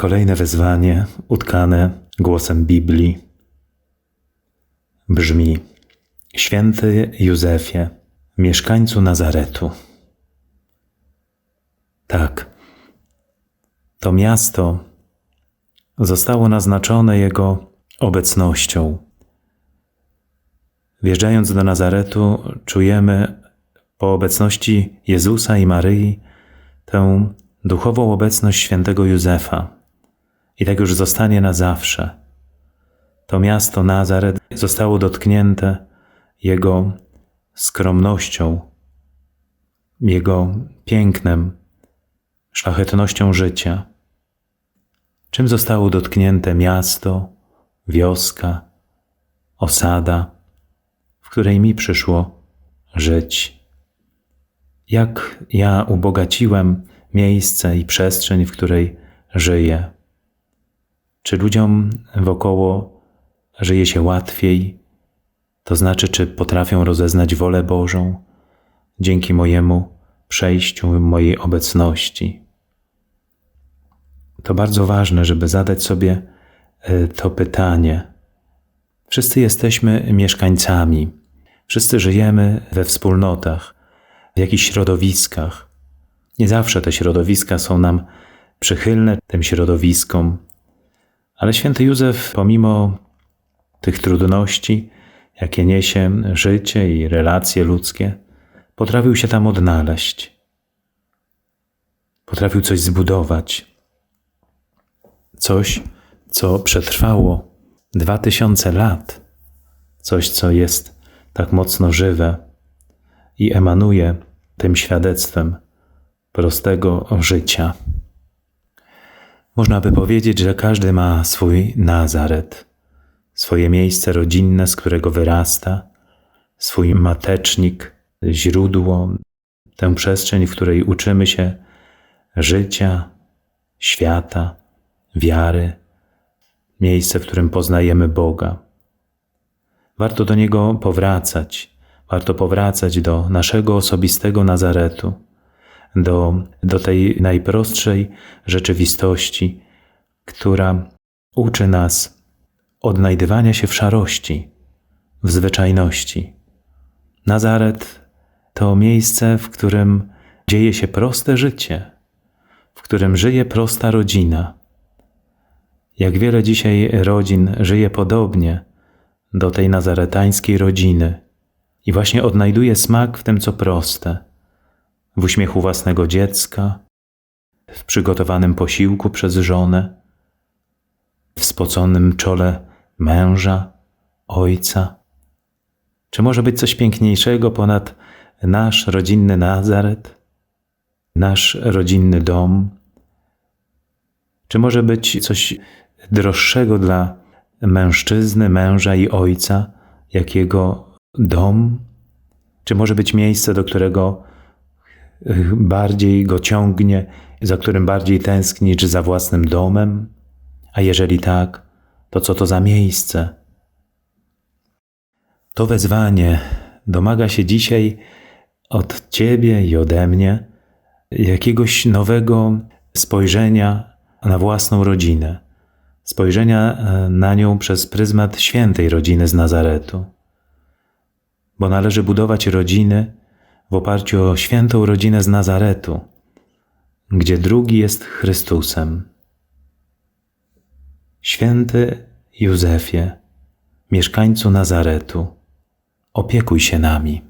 Kolejne wezwanie, utkane głosem Biblii, brzmi: Święty Józefie, mieszkańcu Nazaretu. Tak, to miasto zostało naznaczone Jego obecnością. Wjeżdżając do Nazaretu, czujemy po obecności Jezusa i Maryi tę duchową obecność świętego Józefa. I tak już zostanie na zawsze. To miasto Nazaret zostało dotknięte Jego skromnością, Jego pięknem, szlachetnością życia. Czym zostało dotknięte miasto, wioska, osada, w której mi przyszło żyć? Jak ja ubogaciłem miejsce i przestrzeń, w której żyję? Czy ludziom wokoło żyje się łatwiej? To znaczy, czy potrafią rozeznać wolę Bożą dzięki mojemu przejściu, mojej obecności? To bardzo ważne, żeby zadać sobie e, to pytanie. Wszyscy jesteśmy mieszkańcami, wszyscy żyjemy we wspólnotach, w jakichś środowiskach. Nie zawsze te środowiska są nam przychylne tym środowiskom, ale święty Józef, pomimo tych trudności, jakie niesie życie i relacje ludzkie, potrafił się tam odnaleźć. Potrafił coś zbudować. Coś, co przetrwało dwa tysiące lat. Coś, co jest tak mocno żywe i emanuje tym świadectwem prostego życia. Można by powiedzieć, że każdy ma swój Nazaret, swoje miejsce rodzinne, z którego wyrasta, swój matecznik, źródło, tę przestrzeń, w której uczymy się życia, świata, wiary, miejsce, w którym poznajemy Boga. Warto do Niego powracać, warto powracać do naszego osobistego Nazaretu do, do tej najprostszej rzeczywistości, która uczy nas odnajdywania się w szarości, w zwyczajności. Nazaret to miejsce, w którym dzieje się proste życie, w którym żyje prosta rodzina. Jak wiele dzisiaj rodzin żyje podobnie do tej nazaretańskiej rodziny i właśnie odnajduje smak w tym, co proste – w uśmiechu własnego dziecka, w przygotowanym posiłku przez żonę, w spoconym czole męża, ojca. Czy może być coś piękniejszego ponad nasz rodzinny Nazaret, nasz rodzinny dom? Czy może być coś droższego dla mężczyzny, męża i ojca, jak jego dom? Czy może być miejsce, do którego bardziej go ciągnie, za którym bardziej tęskni, czy za własnym domem? A jeżeli tak, to co to za miejsce? To wezwanie domaga się dzisiaj od Ciebie i ode mnie jakiegoś nowego spojrzenia na własną rodzinę, spojrzenia e, na nią przez pryzmat świętej rodziny z Nazaretu. Bo należy budować rodziny, w oparciu o świętą rodzinę z Nazaretu, gdzie drugi jest Chrystusem. Święty Józefie, mieszkańcu Nazaretu, opiekuj się nami.